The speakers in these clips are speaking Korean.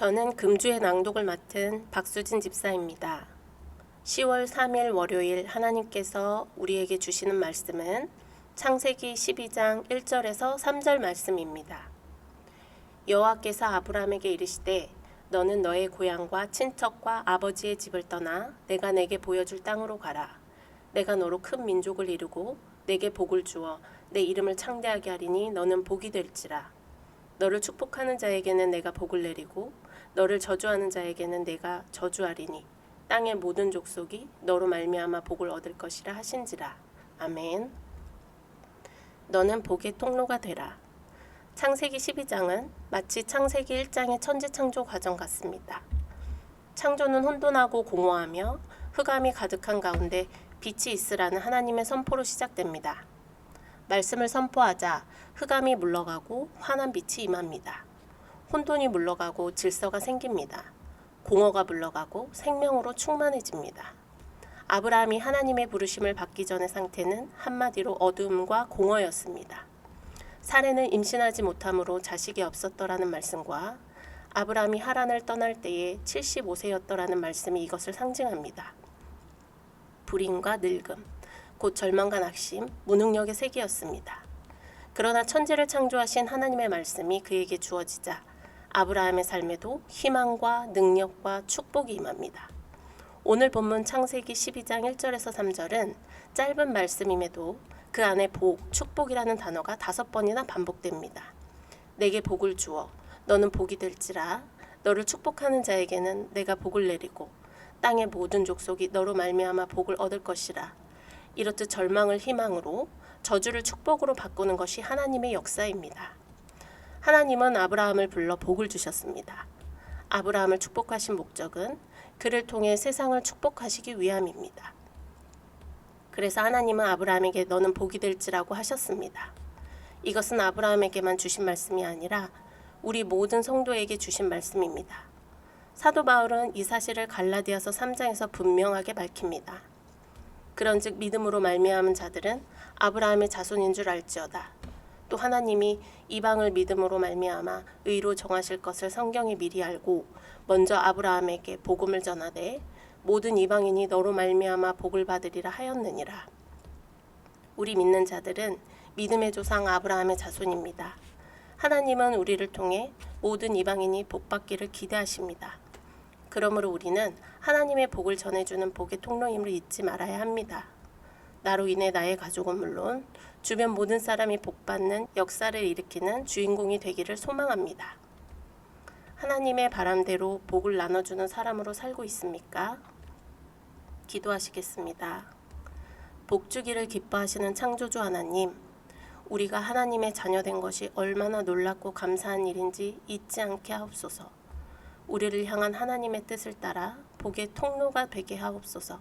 저는 금주의 낭독을 맡은 박수진 집사입니다. 10월 3일 월요일 하나님께서 우리에게 주시는 말씀은 창세기 12장 1절에서 3절 말씀입니다. 여호와께서 아브라함에게 이르시되 너는 너의 고향과 친척과 아버지의 집을 떠나 내가 내게 보여줄 땅으로 가라. 내가 너로 큰 민족을 이루고 내게 복을 주어 내 이름을 창대하게 하리니 너는 복이 될지라. 너를 축복하는 자에게는 내가 복을 내리고 너를 저주하는 자에게는 내가 저주하리니 땅의 모든 족속이 너로 말미암아 복을 얻을 것이라 하신지라. 아멘. 너는 복의 통로가 되라. 창세기 12장은 마치 창세기 1장의 천지 창조 과정 같습니다. 창조는 혼돈하고 공허하며 흑암이 가득한 가운데 빛이 있으라는 하나님의 선포로 시작됩니다. 말씀을 선포하자 흑암이 물러가고 환한 빛이 임합니다. 혼돈이 물러가고 질서가 생깁니다. 공허가 물러가고 생명으로 충만해집니다. 아브라함이 하나님의 부르심을 받기 전의 상태는 한마디로 어둠과 공허였습니다. 사례는 임신하지 못함으로 자식이 없었더라는 말씀과 아브라함이 하란을 떠날 때에 75세였더라는 말씀이 이것을 상징합니다. 불임과 늙음, 곧 절망과 낙심, 무능력의 세계였습니다. 그러나 천지를 창조하신 하나님의 말씀이 그에게 주어지자 아브라함의 삶에도 희망과 능력과 축복이 임합니다. 오늘 본문 창세기 12장 1절에서 3절은 짧은 말씀임에도 그 안에 복, 축복이라는 단어가 다섯 번이나 반복됩니다. 내게 복을 주어 너는 복이 될지라 너를 축복하는 자에게는 내가 복을 내리고 땅의 모든 족속이 너로 말미암아 복을 얻을 것이라 이렇듯 절망을 희망으로 저주를 축복으로 바꾸는 것이 하나님의 역사입니다. 하나님은 아브라함을 불러 복을 주셨습니다. 아브라함을 축복하신 목적은 그를 통해 세상을 축복하시기 위함입니다. 그래서 하나님은 아브라함에게 너는 복이 될지라고 하셨습니다. 이것은 아브라함에게만 주신 말씀이 아니라 우리 모든 성도에게 주신 말씀입니다. 사도 바울은 이 사실을 갈라디아서 3장에서 분명하게 밝힙니다. 그런즉 믿음으로 말미암은 자들은 아브라함의 자손인 줄 알지어다. 또 하나님이 이방을 믿음으로 말미암아 의로 정하실 것을 성경이 미리 알고 먼저 아브라함에게 복음을 전하되 모든 이방인이 너로 말미암아 복을 받으리라 하였느니라. 우리 믿는 자들은 믿음의 조상 아브라함의 자손입니다. 하나님은 우리를 통해 모든 이방인이 복 받기를 기대하십니다. 그러므로 우리는 하나님의 복을 전해주는 복의 통로임을 잊지 말아야 합니다. 나로 인해 나의 가족은 물론 주변 모든 사람이 복받는 역사를 일으키는 주인공이 되기를 소망합니다. 하나님의 바람대로 복을 나눠주는 사람으로 살고 있습니까? 기도하시겠습니다. 복주기를 기뻐하시는 창조주 하나님, 우리가 하나님의 자녀된 것이 얼마나 놀랍고 감사한 일인지 잊지 않게 하옵소서. 우리를 향한 하나님의 뜻을 따라 복의 통로가 되게 하옵소서.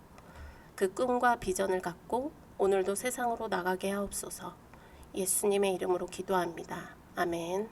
그 꿈과 비전을 갖고 오늘도 세상으로 나가게 하옵소서. 예수님의 이름으로 기도합니다. 아멘.